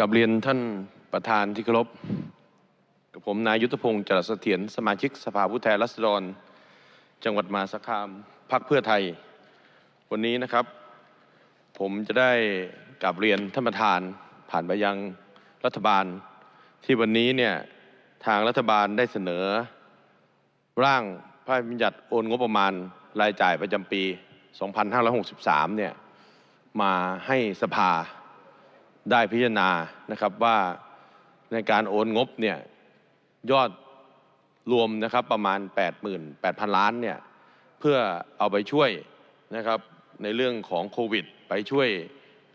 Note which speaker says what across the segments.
Speaker 1: กับเรียนท่านประธานที่เคารพกับผมนายยุทธพงศ์จรัสเสถียรสมาชิกสภาผู้แทนราษฎร จังหวัดมหาสารคามพรรคเพื่อไทย วันนี้นะครับ ผมจะได้กลับเรียนท่านประธานผ่านไปยังรัฐบาล ที่วันนี้เนี่ยทางรัฐบาลได้เสนอ ร่างพระราชบัญญัติโอนงบประมาณรายจ่ายประจำปี 2563 เนี่ยมาให้สภา ได้พิจารณานะครับว่าในการโอนงบเนี่ยยอดรวมนะครับประมาณ 88,000 ล้านเนี่ยเพื่อเอาไปช่วยนะครับในเรื่องของโควิด ไปช่วย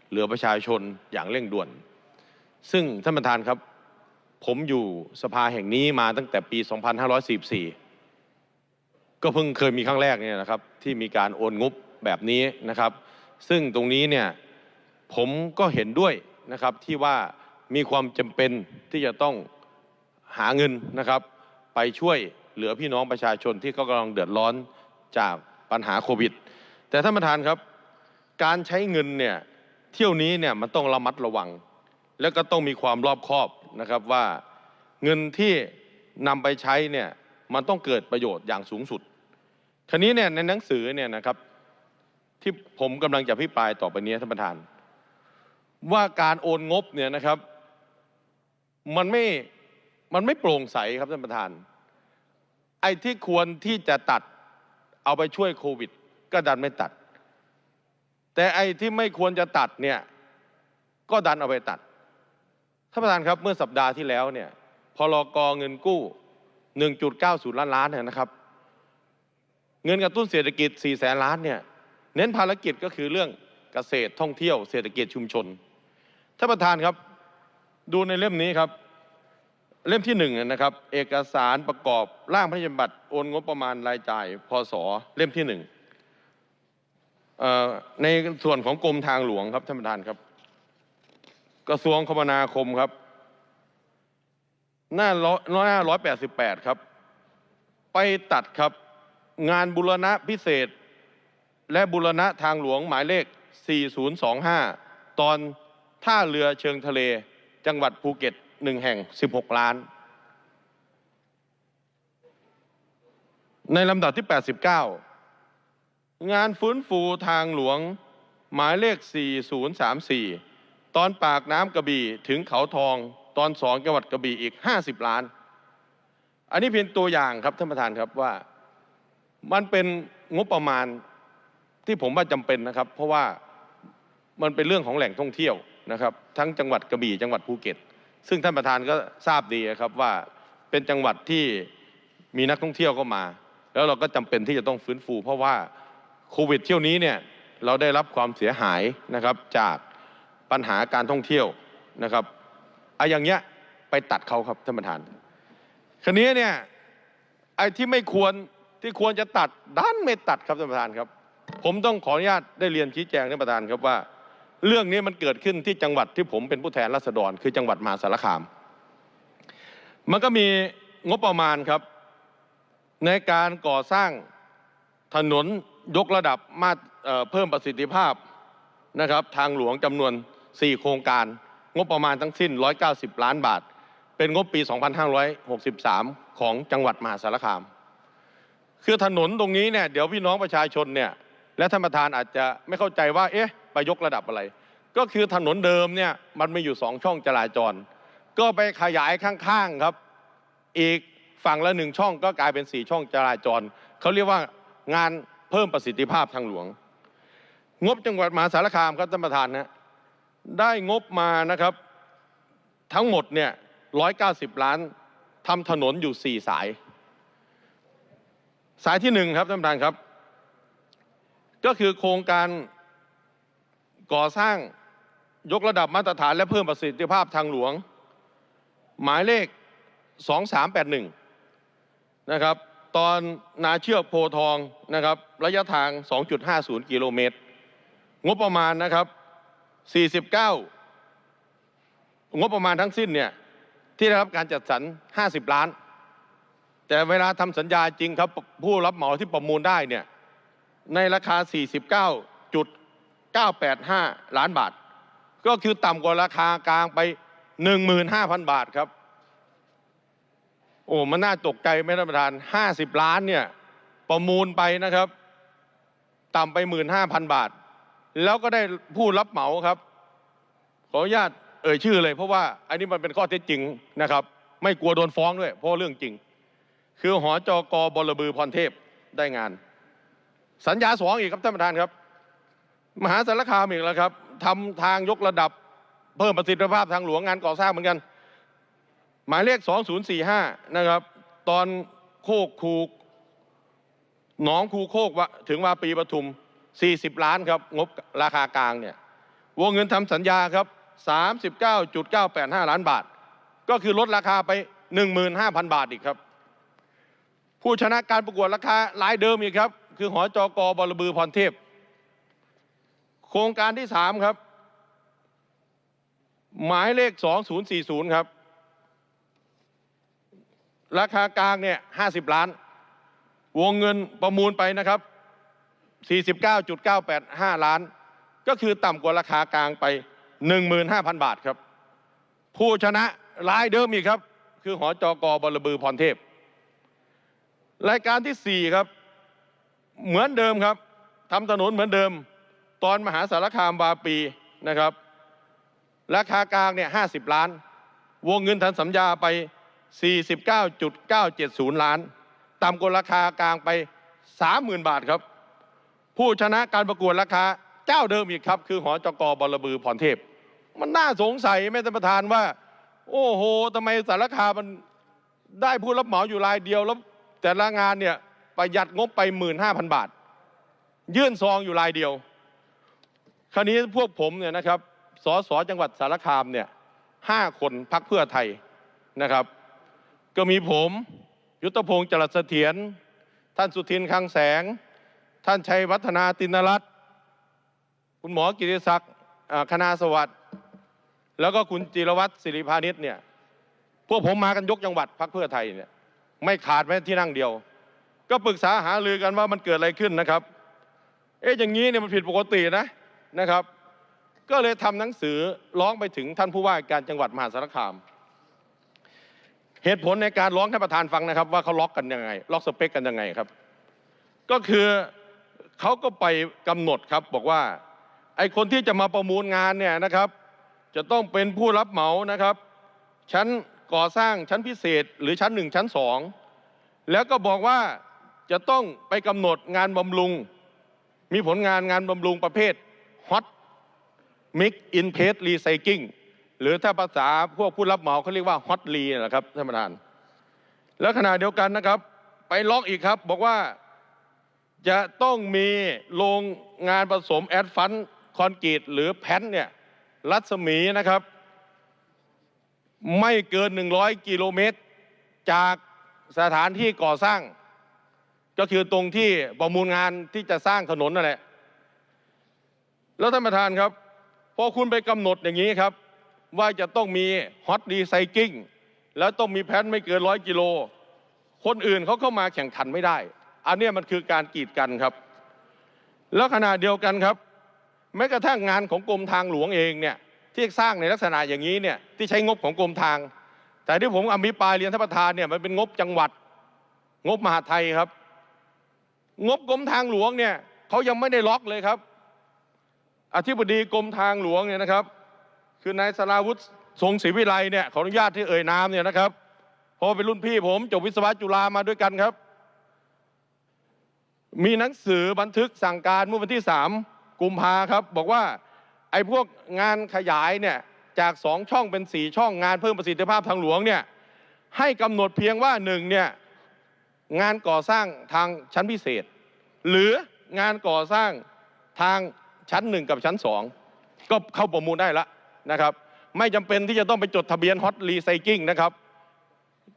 Speaker 1: เหลือประชาชนอย่างเร่งด่วน ซึ่งท่านประธานครับผมอยู่สภาแห่งนี้มาตั้งแต่ปี 2544 ก็เพิ่งเคยมีครั้งแรกเนี่ยนะครับที่มีการโอนงบแบบนี้นะครับ ซึ่งตรงนี้เนี่ยผมก็เห็นด้วย นะครับที่ว่ามีความจำเป็นที่จะต้องหาเงินนะครับ ไปช่วยเหลือพี่น้องประชาชนที่เขากำลังเดือดร้อนจากปัญหาโควิด แต่ท่านประธานครับ การใช้เงินเนี่ยเที่ยวนี้เนี่ยมันต้องระมัดระวัง แล้วก็ต้องมีความรอบคอบนะครับว่าเงินที่นำไปใช้เนี่ยมันต้องเกิดประโยชน์อย่างสูงสุดคราวนี้เนี่ยในหนังสือเนี่ยนะครับที่ผมกำลังจะพิปรายต่อไปนี้ท่านประธาน ว่าการโอนงบเนี่ยนะครับมันไม่มันไม่โปร่งใสครับท่านประธาน ไอ้ที่ควรที่จะตัดเอาไปช่วยโควิด ก็ดันไม่ตัด แต่ไอ้ที่ไม่ควรจะตัดเนี่ยก็ดันเอาไปตัดท่านประธานครับเมื่อสัปดาห์ที่แล้วเนี่ยพลกเงินกู้ 1.90 ล้านล้านเนี่ยนะครับ เงินกระตุ้นเศรษฐกิจ4แสนล้านเนี่ยเน้นภารกิจก็คือเรื่องเกษตรท่องเที่ยวเศรษฐกิจชุมชน ท่านประธานครับดูในเล่มนี้ครับ เล่มที่หนึ่งนะครับ เอกสารประกอบร่างพระราชบัญญัติโอนงบประมาณรายจ่ายพศเล่มที่หนึ่งในส่วนของกรมทางหลวงครับท่านประธานครับ กระทรวงคมนาคมครับ หน้าร้อยหน้าร้อยแปดสิบแปดครับ ไปตัดครับงานบุรณะพิเศษ และบุรณะทางหลวงหมายเลข 4025 ตอน ท่าเรือเชิงทะเลจังหวัดภูเก็ตหนึ่งแห่ง 16 ล้าน ในลำดับที่ 89 งานฟื้นฟูทางหลวงหมายเลข 4034 ตอนปากน้ำกระบี่ถึงเขาทองตอนสองจังหวัดกระบี่อีก 50 ล้าน อันนี้เพียงตัวอย่างครับท่านประธานครับว่ามันเป็นงบประมาณที่ผมว่าจำเป็นนะครับ เพราะว่ามันเป็นเรื่องของแหล่งท่องเที่ยว นะครับทั้งจังหวัดกระบี่จังหวัดภูเก็ต ซึ่งท่านประธานก็ทราบดีครับว่าเป็นจังหวัดที่มีนักท่องเที่ยวเข้ามา แล้วเราก็จำเป็นที่จะต้องฟื้นฟู เพราะว่าโควิดเที่ยวนี้เนี่ยเราได้รับความเสียหายนะครับจากปัญหาการท่องเที่ยวนะครับไอ้อย่างเงี้ยไปตัดเขาครับท่านประธานคราวนี้เนี่ยไอ้ที่ไม่ควรที่ควรจะตัดด้านไม่ตัดครับท่านประธานครับ ผมต้องขออนุญาตได้เรียนชี้แจงท่านประธานครับว่า เรื่องนี้มันเกิดขึ้นที่จังหวัดที่ผมเป็นผู้แทนราษฎรคือจังหวัดมหาสารคาม มันก็มีงบประมาณครับ ในการก่อสร้างถนนยกระดับมาเเพิ่มประสิทธิภาพนะครับ ทางหลวงจำนวน 4 โครงการ งบประมาณทั้งสิ้น 190 ล้านบาท เป็นงบปี 2563 ของจังหวัดมหาสารคาม คือถนนตรงนี้เนี่ยเดี๋ยวพี่น้องประชาชนเนี่ยและท่านประธานอาจจะไม่เข้าใจว่าเอ๊ะไปยกระดับอะไร ก็คือถนนเดิมเนี่ยมันมีอยู่สองช่องจราจร ก็ไปขยายข้างๆครับ อีกฝั่งละหนึ่งช่องก็กลายเป็นสี่ช่องจราจรเขาเรียกว่างานเพิ่มประสิทธิภาพทางหลวง งบจังหวัดมหาสารคามครับท่านประธานนะได้งบมานะครับทั้งหมดเนี่ยร้อยเก้าสิบล้านทำถนนอยู่สี่สาย สายที่หนึ่งครับท่านประธานครับ ก็คือโครงการ ก่อสร้างยกระดับมาตรฐานและเพิ่มประสิทธิภาพทางหลวง หมายเลข 2381 นะครับ ตอนนาเชือกโพทองนะครับ ระยะทาง 2.50 กิโลเมตร งบประมาณนะครับ 49 งบประมาณทั้งสิ้นเนี่ยที่ได้รับการจัดสรร 50 ล้าน แต่เวลาทำสัญญาจริงครับ ผู้รับเหมาที่ประมูลได้เนี่ยในราคา 49. 985 ล้านบาท ก็คือต่ำกว่าราคากลางไปหนึ่งหมื่นห้าพันบาทครับ โอ้มันน่าตกใจไหมท่านประธานห้าสิบล้านเนี่ยประมูลไปนะครับ ต่ำไปหมื่นห้าพันบาท แล้วก็ได้ผู้รับเหมาครับ ขออนุญาตเอ่ยชื่อเลย เพราะว่าอันนี้มันเป็นข้อเท็จจริงนะครับ ไม่กลัวโดนฟ้องด้วย เพราะเรื่องจริง คือหอจกบลบือพรเทพได้งาน สัญญาสองอีกครับท่านประธานครับ มหาสารคามอีกแล้วครับทำทางยกระดับเพิ่มประสิทธิภาพทางหลวงงานก่อสร้างเหมือนกัน หมายเลข 2045 นะครับ ตอนโคกคูหนองคูโคกวะถึงวาปีปทุม 40 ล้านครับ งบราคากลางเนี่ย วงเงินทำสัญญาครับ 39.985 ล้านบาท ก็คือลดราคาไป 15,000 บาทอีกครับ ผู้ชนะการประกวดราคารายเดิมอีกครับ คือหอจกบลบือพรเทพ โครงการที่3ครับ หมายเลข2040ครับ ราคากลางเนี่ย50ล้าน วงเงินประมูลไปนะครับ49.985ล้าน ก็คือต่ำกว่าราคากลางไป15,000บาทครับ ผู้ชนะรายเดิมอีกครับ คือหอจกบลบือพรเทพ รายการที่4ครับ เหมือนเดิมครับทำถนนเหมือนเดิม ตอนมหาสารคามบาปีนะครับ ราคากลางเนี่ย50ล้าน วงเงินทันสัญญาไป 49.970 ล้าน ต่ำกว่าราคากลางไป 30,000 บาทครับ ผู้ชนะการประกวดราคาเจ้าเดิมอีกครับ คือหอจกบลบือพรเทพ มันน่าสงสัยไหมท่านประธานว่า โอ้โหทำไมสารคามมันได้ผู้รับเหมาอยู่รายเดียวแล้วแต่ละงานเนี่ยประหยัดงบไป 15,000 บาท ยื่นซองอยู่รายเดียว ราวนี้พวกผมเนี่ยนะครับสสจังหวัดสารคามเนี่ยห้าคนพักเพื่อไทยนะครับ ก็มีผมยุทธพงศ์จรัสเสถียรท่านสุทินคังแสง ท่านชัยวัฒนาตินรัตน์คุณหมอกิติศักดิ์คณาสวัสดิ์แล้วก็คุณจิรวัตรศิริพานิชเนี่ยพวกผมมากันยกจังหวัดพักเพื่อไทยเนี่ยไม่ขาดแม้ที่นั่งเดียว ก็ปรึกษาหารือกันว่ามันเกิดอะไรขึ้นนะครับ เอ๊ะอย่างนี้เนี่ยมันผิดปกตินะ นะครับ ก็เลยทำหนังสือร้องไปถึงท่านผู้ว่าการจังหวัดมหาสารคาม เหตุผลในการร้องให้ประธานฟังนะครับ ว่าเขาล็อกกันยังไง ล็อกสเปคกันยังไงครับ ก็คือเขาก็ไปกำหนดครับบอกว่าไอ้คนที่จะมาประมูลงานเนี่ยนะครับ จะต้องเป็นผู้รับเหมานะครับ ชั้นก่อสร้างชั้นพิเศษ หรือชั้นหนึ่งชั้นสองแล้วก็บอกว่าจะต้องไปกำหนดงานบำรุง มีผลงานงานบำรุงประเภท hot mix in paste recycling หรือถ้าภาษาพวกผู้รับเหมาเขาเรียกว่า hot re นะครับท่านประธาน แล้วขณะเดียวกันนะครับ ไปล็อกอีกครับ บอกว่าจะต้องมีโรงงานผสมแอดฟันคอนกรีตหรือแผ่นเนี่ยรัศมีนะครับ ไม่เกิน 100 กิโลเมตร จากสถานที่ก่อสร้าง ก็คือตรงที่ประมูลงานที่จะสร้างถนนนั่นแหละ แล้วท่านประธานครับพอคุณไปกำหนดอย่างนี้ครับ ว่าจะต้องมีฮอตดีไซกิ้งแล้วต้องมีแพนไม่เกินร้อยกิโล คนอื่นเขาเข้ามาแข่งขันไม่ได้ อันนี้มันคือการกีดกันครับ แล้วขณะเดียวกันครับ แม้กระทั่งงานของกรมทางหลวงเองเนี่ยที่สร้างในลักษณะอย่างนี้เนี่ยที่ใช้งบของกรมทาง แต่ที่ผมอภิปรายเรียนท่านประธานเนี่ยมันเป็นงบจังหวัด งบมหาไทยครับ งบกรมทางหลวงเนี่ยเขายังไม่ได้ล็อกเลยครับ อธิบดีกรมทางหลวงเนี่ยนะครับ คือนายสราวุฒิทรงศรีวิไลเนี่ยขออนุญาตที่เอ่ยนามเนี่ยนะครับพราะว่าเป็นรุ่นพี่ผมจบวิศวะจุฬามาด้วยกันครับ มีหนังสือบันทึกสั่งการเมื่อวันที่สามกุมภาครับ บอกว่าไอ้พวกงานขยายเนี่ยจากสองช่องเป็นสี่ช่องงานเพิ่มประสิทธิภาพทางหลวงเนี่ยให้กำหนดเพียงว่าหนึ่งเนี่ยงานก่อสร้างทางชั้นพิเศษ หรืองานก่อสร้างทาง ชั้นหนึ่งกับชั้นสองก็เข้าประมูลได้ละนะครับ ไม่จำเป็นที่จะต้องไปจดทะเบียนฮอตรีไซกิ้งนะครับ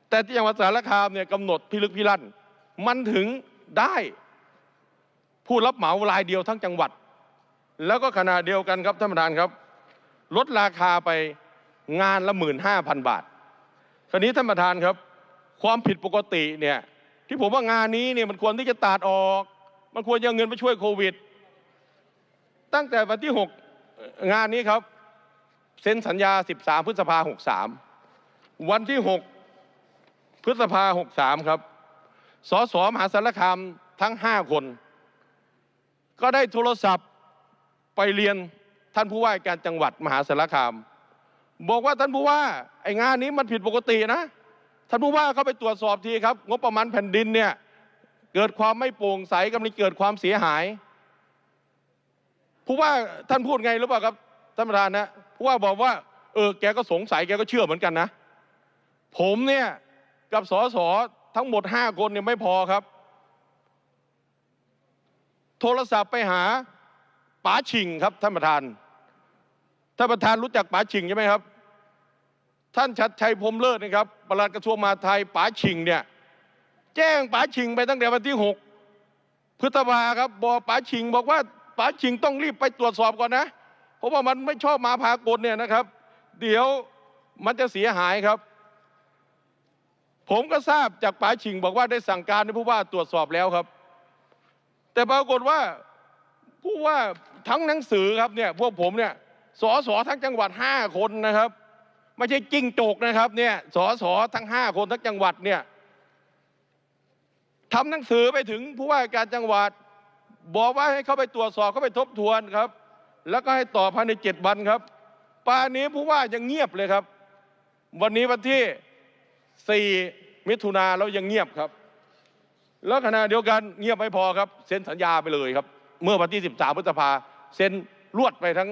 Speaker 1: แต่ที่จังหวัดสารคามเนี่ยกำหนดพิลึกพิลั่น มันถึงได้ผู้รับเหมารายเดียวทั้งจังหวัด แล้วก็ขณะเดียวกันครับท่านประธานครับ ลดราคาไปงานละหมื่นห้าพันบาท คราวนี้ท่านประธานครับ ความผิดปกติเนี่ยที่ผมว่างานนี้เนี่ยมันควรที่จะตัดออก มันควรจะเอาเงินไปช่วยโควิด ตั้งแต่วันที่หกงานนี้ครับเซ็นสัญญา 13 พฤษภา 63 วันที่ 6 พฤษภา 63 ครับ สสมหาสารคามทั้ง 5 คน ก็ได้โทรศัพท์ไปเรียนท่านผู้ว่าการจังหวัดมหาสารคาม บอกว่าท่านผู้ว่าไอ้งานนี้มันผิดปกตินะ ท่านผู้ว่าเข้าไปตรวจสอบทีครับ งบประมาณแผ่นดินเนี่ยเกิดความไม่โปร่งใสกำลังเกิดความเสียหาย ผู้ว่าท่านพูดไงรู้เปล่าครับท่านประธานนะผู้ว่าบอกว่าเออแกก็สงสัยแกก็เชื่อเหมือนกันนะ ผมเนี่ยกับสสทั้งหมดห้าคนเนี่ยไม่พอครับ โทรศัพท์ไปหาป๋าชิงครับท่านประธานท่านประธานรู้จักป๋าชิงใช่ไหมครับ ท่านชัดชัยพรมเลิศนะครับประหลัดกระทรวงมหาดไทยป๋าชิงเนี่ยแจ้งป๋าชิงไปตั้งแต่วันที่หกพฤษภาครับบอกป๋าชิงบอกว่าาชิงต้องรีบไปตรวจสอบก่อนนะเพราะว่ามันไม่ชอบมาพากลเนี่ยนะครับ เดี๋ยวมันจะเสียหายครับ ผมก็ทราบจากป๋าชิงบอกว่าได้สั่งการให้ผู้ว่าตรวจสอบแล้วครับ แต่ปรากฏว่าผู้ว่าทั้งหนังสือครับเนี่ยพวกผมเนี่ยสอสอทั้งจังหวัดห้าคนนะครับไม่ใช่จิ้งจกนะครับเนี่ยสอสอทั้งห้าคนทั้งจังหวัดเนี่ยทำหนังสือไปถึงผู้ว่าการจังหวัด บอกว่าให้เขาไปตรวจสอบเขาไปทบทวนครับ แล้วก็ให้ตอบภายในเจ็ดวันครับป่านนี้ผู้ว่ายังเงียบเลยครับ วันนี้วันที่สี่มิถุนาแล้วยังเงียบครับ แล้วขณะเดียวกันเงียบไม่พอครับเซ็นสัญญาไปเลยครับ เมื่อวันที่ 13พฤษภาเซ็นรวดไปทั้ง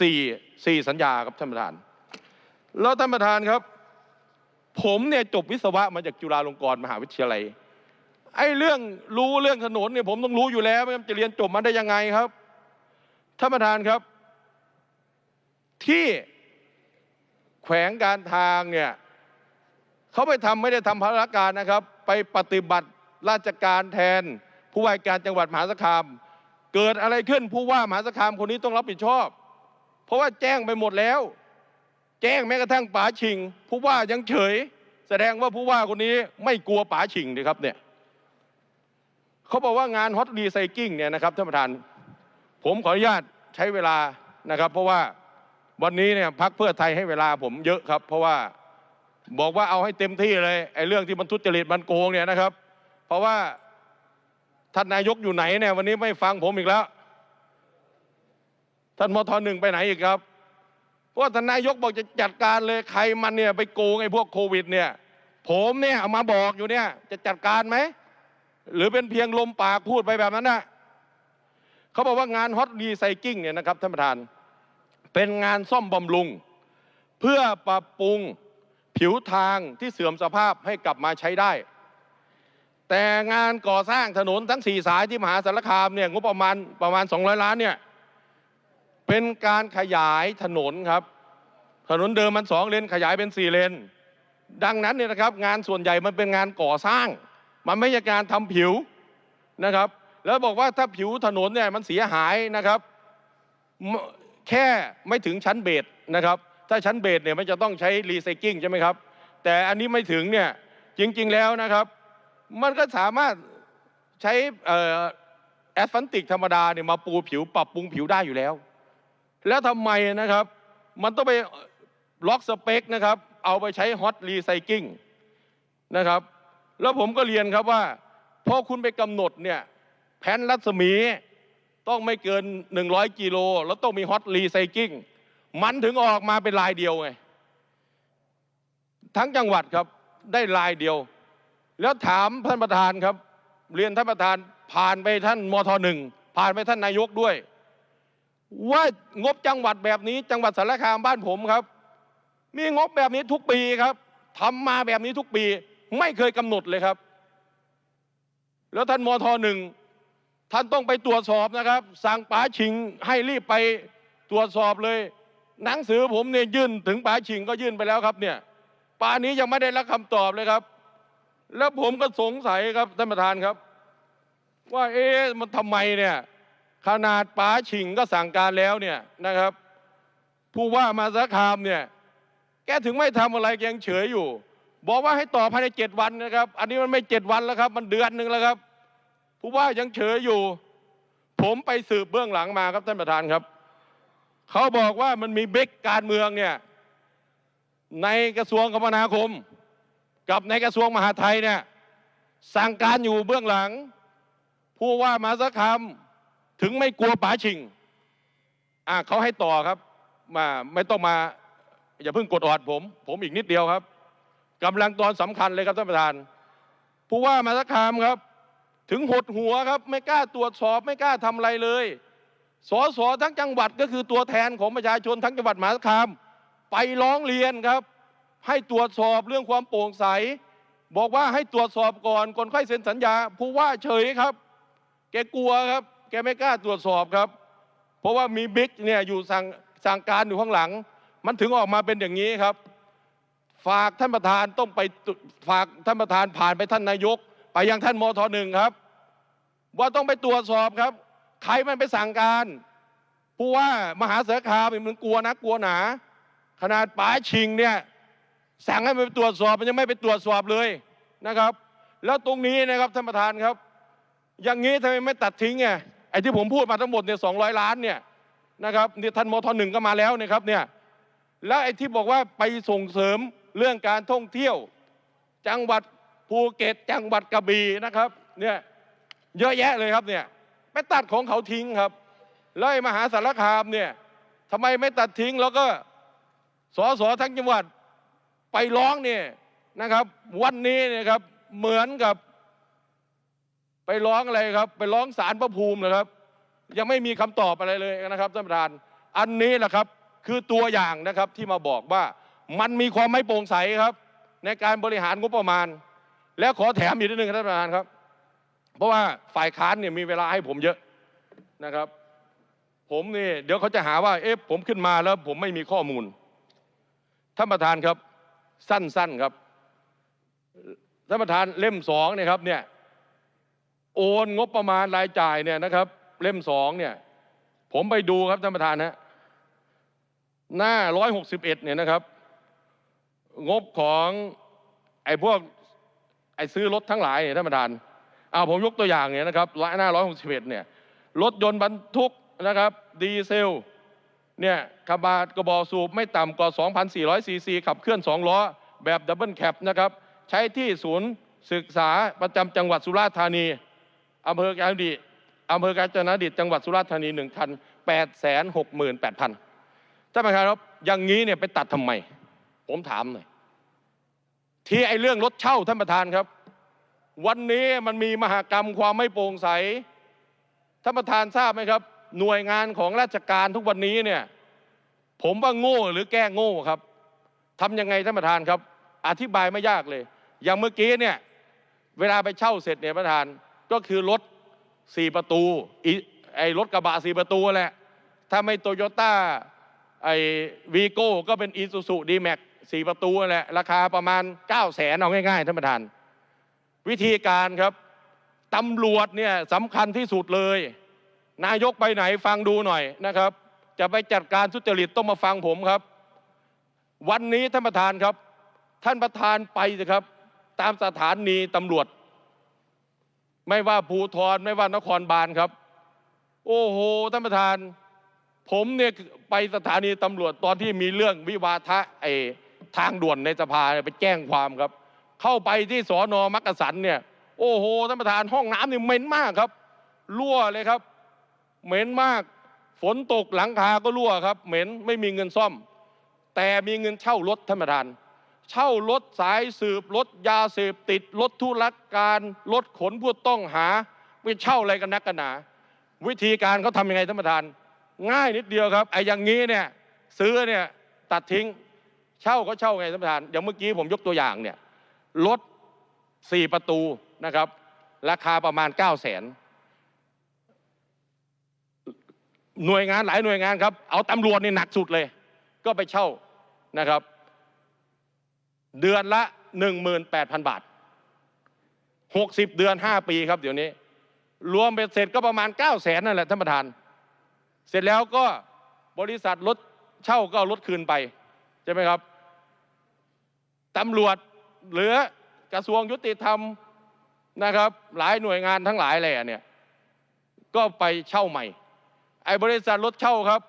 Speaker 1: 4 4สัญญาครับท่านประธาน แล้วท่านประธานครับ ผมเนี่ยจบวิศวะมาจากจุฬาลงกรณ์มหาวิทยาลัย ไอ้เรื่องรู้เรื่องถนนเนี่ยผมต้องรู้อยู่แล้วไม่งั้นจะเรียนจบมาได้ยังไงครับท่านประธานครับ ที่แขวงการทางเนี่ยเขาไปทำไม่ได้ทำภารการนะครับ ไปปฏิบัติราชการแทน ผู้ว่าการจังหวัดมหาสารคาม เกิดอะไรขึ้นผู้ว่ามหาสารคามคนนี้ต้องรับผิดชอบ เพราะว่าแจ้งไปหมดแล้ว แจ้งแม้กระทั่งป๋าชิง ผู้ว่ายังเฉย แสดงว่าผู้ว่าคนนี้ไม่กลัวป๋าชิงเลยครับเนี่ย เขาบอกว่างานฮอตดีไซกิ้งเนี่ยนะครับท่านประธาน ผมขออนุญาตใช้เวลานะครับ เพราะว่าวันนี้เนี่ยพักเพื่อไทยให้เวลาผมเยอะครับ เพราะว่าบอกว่าเอาให้เต็มที่เลยไอ้เรื่องที่มันทุจริตมันโกงเนี่ยนะครับ เพราะว่าท่านนายกอยู่ไหนเนี่ยวันนี้ไม่ฟังผมอีกแล้ว ท่านมทหนึ่งไปไหนอีกครับเพราะท่านนายกบอกจะจัดการเลยใครมันเนี่ยไปโกงไอ้พวกโควิดเนี่ย ผมเนี่ยเอามาบอกอยู่เนี่ยจะจัดการไหม หรือเป็นเพียงลมปากพูดไปแบบนั้นนะเขาบอกว่างานฮอตดีไซกิ้งเนี่ยนะครับท่านประธาน เป็นงานซ่อมบำรุง เพื่อปรับปรุงผิวทางที่เสื่อมสภาพให้กลับมาใช้ได้ แต่งานก่อสร้างถนนทั้งสี่สายที่มหาสารคามเนี่ยงบประมาณประมาณ 200 ล้านเนี่ยเป็นการขยายถนนครับ ถนนเดิมมันสองเลนขยายเป็นสี่เลน ดังนั้นเนี่ยนะครับงานส่วนใหญ่มันเป็นงานก่อสร้าง มันไม่ใช่การทำผิวนะครับ แล้วบอกว่าถ้าผิวถนนเนี่ยมันเสียหายนะครับ แค่ไม่ถึงชั้นเบสนะครับ ถ้าชั้นเบสเนี่ยมันจะต้องใช้รีไซกิ้งใช่ไหมครับ แต่อันนี้ไม่ถึงเนี่ยจริง ๆแล้วนะครับ มันก็สามารถใช้แอสฟันติกธรรมดาเนี่ยมาปูผิวปรับปรุงผิวได้อยู่แล้ว แล้วทำไมนะครับ มันต้องไปล็อกสเปคนะครับ เอาไปใช้ฮอตรีไซกิ้งนะครับ แล้วผมก็เรียนครับว่าพอคุณไปกำหนดเนี่ยแผ่นรัศมีต้องไม่เกิน 100 กิโล แล้วต้องมีฮอตรีไซกิ้งมันถึงออกมาเป็นลายเดียวไง ทั้งจังหวัดครับได้ลายเดียว แล้วถามท่านประธานครับ เรียนท่านประธานผ่านไปท่านมทหนึ่งผ่านไปท่านนายกด้วย ว่างบจังหวัดแบบนี้จังหวัดสารคามบ้านผมครับ มีงบแบบนี้ทุกปีครับทำมาแบบนี้ทุกปี ไม่เคยกำหนดเลยครับแล้วท่านมทหนึ่งท่านต้องไปตรวจสอบนะครับ สั่งป๋าชิงให้รีบไปตรวจสอบเลย หนังสือผมเนี่ยยื่นถึงป๋าชิงก็ยื่นไปแล้วครับเนี่ยป่านี้ยังไม่ได้รับคำตอบเลยครับ แล้วผมก็สงสัยครับท่านประธานครับ ว่าเอ๊ะมันทำไมเนี่ยขนาดป๋าชิงก็สั่งการแล้วเนี่ยนะครับ ผู้ว่ามาสารคามเนี่ยแกถึงไม่ทำอะไรแกยังเฉยอยู่ บอกว่าให้ต่อภายในเจ็ดวันนะครับ อันนี้มันไม่เจ็ดวันแล้วครับ มันเดือนหนึ่งแล้วครับผู้ว่ายังเฉยอยู่ ผมไปสืบเบื้องหลังมาครับท่านประธานครับ เขาบอกว่ามันมีบิ๊กการเมืองเนี่ย ในกระทรวงคมนาคม กับในกระทรวงมหาดไทยเนี่ยสั่งการอยู่เบื้องหลัง ผู้ว่ามาสักคำถึงไม่กลัวป๋าชิงอะเขาให้ต่อครับ มาไม่ต้องมา อย่าเพิ่งกดออดผม ผมอีกนิดเดียวครับ กำลังตอนสำคัญเลยครับท่านประธานผู้ว่ามาสักคำครับ ถึงหดหัวครับ ไม่กล้าตรวจสอบไม่กล้าทำอะไรเลยสอสอทั้งจังหวัดก็คือตัวแทนของประชาชนทั้งจังหวัดมหาสารคาม ไปร้องเรียนครับ ให้ตรวจสอบเรื่องความโปร่งใส บอกว่าให้ตรวจสอบก่อนก่อนค่อยเซ็นสัญญา ผู้ว่าเฉยครับ แกกลัวครับ แกไม่กล้าตรวจสอบครับ เพราะว่ามีบิ๊กเนี่ยอยู่สั่งสั่งการอยู่ข้างหลัง มันถึงออกมาเป็นอย่างนี้ครับ ฝากท่านประธานต้องไปฝากท่านประธานผ่านไปท่านนายก ไปยังท่านมทหนึ่งครับ ว่าต้องไปตรวจสอบครับ ใครมันไปสั่งการผู้ว่ามหาเสาคามมันกลัวนะกลัวหนา ขนาดป๋าชิงเนี่ยสั่งให้มันไปตรวจสอบมันยังไม่ไปตรวจสอบเลยนะครับ แล้วตรงนี้นะครับท่านประธานครับ อย่างนี้ทำไมไม่ตัดทิ้งไงไอ้ที่ผมพูดมาทั้งหมดเนี่ยสองร้อยล้านเนี่ยนะครับเนี่ยท่านมทหนึ่งก็มาแล้วนะครับเนี่ยแล้วไอ้ที่บอกว่าไปส่งเสริม เรื่องการท่องเที่ยวจังหวัดภูเก็ตจังหวัดกระบี่นะครับเนี่ยเยอะแยะเลยครับเนี่ยไปตัดของเขาทิ้งครับแล้วไอ้มหาสารคามเนี่ยทำไมไม่ตัดทิ้งแล้วก็สสทั้งจังหวัดไปร้องเนี่ยนะครับ วันนี้เนี่ยครับเหมือนกับ ไปร้องอะไรครับ ไปร้องศาลพระภูมินะครับ ยังไม่มีคำตอบอะไรเลยนะครับท่านประธาน อันนี้แหละครับ คือตัวอย่างนะครับที่มาบอกว่า มันมีความไม่โปร่งใสครับ ในการบริหารงบประมาณ แล้วขอแถมอีกนิดนึงครับท่านประธานครับ เพราะว่าฝ่ายค้านเนี่ยมีเวลาให้ผมเยอะนะครับ ผมนี่เดี๋ยวเขาจะหาว่าเอ๊ะผมขึ้นมาแล้วผมไม่มีข้อมูลท่านประธานครับ สั้นๆครับท่านประธานเล่มสองเนี่ยครับเนี่ยโอนงบประมาณรายจ่ายเนี่ยนะครับ เล่มสองเนี่ย ผมไปดูครับท่านประธานฮะหน้าร้อยหกสิบเอ็ดเนี่ยนะครับ งบของไอ้พวกไอ้ซื้อรถทั้งหลายเนี่ยท่านประธานเอาผมยกตัวอย่างเนี่ยนะครับหน้าร้อยหกสิบเอ็ดเนี่ยรถยนต์บรรทุกนะครับดีเซลเนี่ยกระบะกระบอกสูบไม่ต่ำกว่า 2,400ซีซีขับเคลื่อน 2 ล้อ แบบดับเบิลแคปนะครับ ใช้ที่ศูนย์ศึกษาประจำจังหวัดสุราษฎร์ธานีอำเภอกาญจนดิตอำเภอกาญจนดิตจังหวัดสุราษฎร์ธานีหนึ่งคันแปดแสนหกหมื่นแปดพันท่านประธานครับอย่างนี้เนี่ยไปตัดทำไม ผมถามหน่อยที่ไอ้เรื่องรถเช่าท่านประธานครับ วันนี้มันมีมหากรรมความไม่โปร่งใสท่านประธานทราบไหมครับ หน่วยงานของราชการทุกวันนี้เนี่ย ผมว่าโง่หรือแก้โง่ครับทำยังไงท่านประธานครับ อธิบายไม่ยากเลย อย่างเมื่อกี้เนี่ย เวลาไปเช่าเสร็จเนี่ยประธานก็คือรถสี่ประตูไอ้รถกระบะสี่ประตูแหละถ้าไม่โตโยต้าไอ้วีโก้ก็เป็นอีซูซูดีแม็ก สี่ประตูนั่นแหละราคาประมาณ9ก้าแสนเอาง่ายๆท่านประธาน วิธีการครับตำรวจเนี่ยสำคัญที่สุดเลย นายกไปไหนฟังดูหน่อยนะครับ จะไปจัดการทุจริตต้องมาฟังผมครับ วันนี้ท่านประธานครับ ท่านประธานไปสิครับ ตามสถานีตำรวจ ไม่ว่าภูทรไม่ว่านครบาลครับ โอ้โหท่านประธานผมเนี่ยไปสถานีตำรวจตอนที่มีเรื่องวิวาทะไอ ทางด่วนในสภาไปแจ้งความครับ เข้าไปที่สอนอมักกะสันเนี่ย โอ้โหท่านประธานห้องน้ำนี่เหม็นมากครับรั่วเลยครับ เหม็นมาก ฝนตกหลังคาก็รั่วครับ เหม็นไม่มีเงินซ่อม แต่มีเงินเช่ารถท่านประธาน เช่ารถสายสืบรถยาเสพติดรถธุรการรถขนผู้ต้องหาไปเช่าอะไรกันนักกันหนา วิธีการเขาทำยังไงท่านประธาน ง่ายนิดเดียวครับไอ้อย่างนี้เนี่ยซื้อเนี่ยตัดทิ้ง เช่าก็เช่าไงท่านประธานอย่างเมื่อกี้ผมยกตัวอย่างเนี่ยรถสี่ประตูนะครับราคาประมาณเก้าแสนหน่วยงานหลายหน่วยงานครับเอาตำรวจนี่หนักสุดเลย ก็ไปเช่านะครับ เดือนละหนึ่งหมื่นแปดพันบาทหกสิบเดือนห้าปีครับเดี๋ยวนี้ รวมเป็นเสร็จก็ประมาณเก้าแสนนั่นแหละท่านประธาน เสร็จแล้วก็บริษัทรถเช่าก็เอารถคืนไป ใช่ไหมครับตำรวจหรือกระทรวงยุติธรรมนะครับ หลายหน่วยงานทั้งหลายแหล่เนี่ยก็ไปเช่าใหม่ ไอ้บริษัทรถเช่าครับ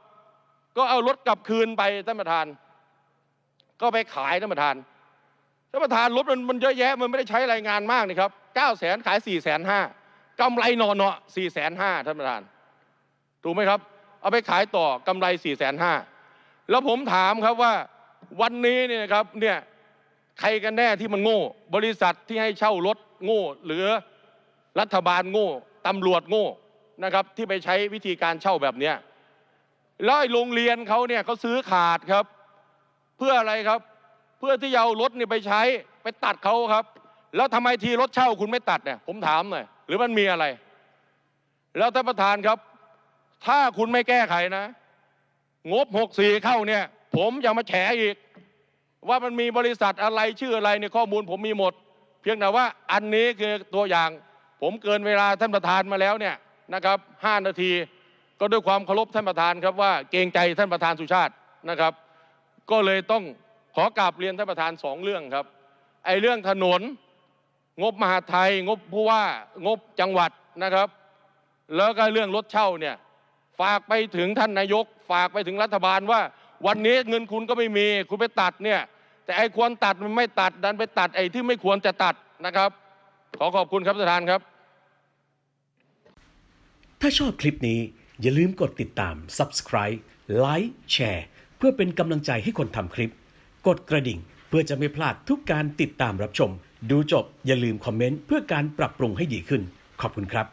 Speaker 1: ก็เอารถกลับคืนไปท่านประธาน ก็ไปขายท่านประธานท่านประธานรถมันมันเยอะแยะมันไม่ได้ใช้รายงานมากนี่ครับเก้าแสนขายสี่แสนห้ากำไรหนอนเนาะสี่แสนห้าท่านประธาน ถูกไหมครับ เอาไปขายต่อกำไรสี่แสนห้าแล้วผมถามครับว่า วันนี้เนี่ยนะครับเนี่ยใครกันแน่ที่มันโง่ บริษัทที่ให้เช่ารถโง่ หรือรัฐบาลโง่ตำรวจโง่นะครับ ที่ไปใช้วิธีการเช่าแบบเนี้ยแล้วไอ้โรงเรียนเขาเนี่ยเขาซื้อขาดครับ เพื่ออะไรครับ เพื่อที่จะเอารถเนี่ยไปใช้ไปตัดเขาครับ แล้วทำไมทีรถเช่าคุณไม่ตัดเนี่ยผมถามหน่อยหรือมันมีอะไร แล้วท่านประธานครับ ถ้าคุณไม่แก้ไขนะ งบ64เข้าเนี่ย ผมจะมาแฉอีก ว่ามันมีบริษัทอะไรชื่ออะไรในข้อมูลผมมีหมด เพียงแต่ว่าอันนี้คือตัวอย่าง ผมเกินเวลาท่านประธานมาแล้วเนี่ยนะครับ5นาที ก็ด้วยความเคารพท่านประธานครับว่าเกรงใจท่านประธานสุชาตินะครับ ก็เลยต้องขอกราบเรียนท่านประธานสองเรื่องครับไอ้เรื่องถนนงบมหาไทยงบผู้ว่างบจังหวัดนะครับ แล้วก็เรื่องรถเช่าเนี่ยฝากไปถึงท่านนายก ฝากไปถึงรัฐบาลว่า วันนี้เงินคุณก็ไม่มีคุณไปตัดเนี่ยแต่ไอ้ควรตัดมันไม่ตัดดันไปตัดไอ้ที่ไม่ควรจะตัดนะครับ ขอขอบคุณครับประธานครับ
Speaker 2: ถ้าชอบคลิปนี้อย่าลืมกดติดตาม subscribe ไลค์แชร์เพื่อเป็นกำลังใจให้คนทำคลิป กดกระดิ่งเพื่อจะไม่พลาดทุกการติดตามรับชม ดูจบอย่าลืมคอมเมนต์เพื่อการปรับปรุงให้ดีขึ้น ขอบคุณครับ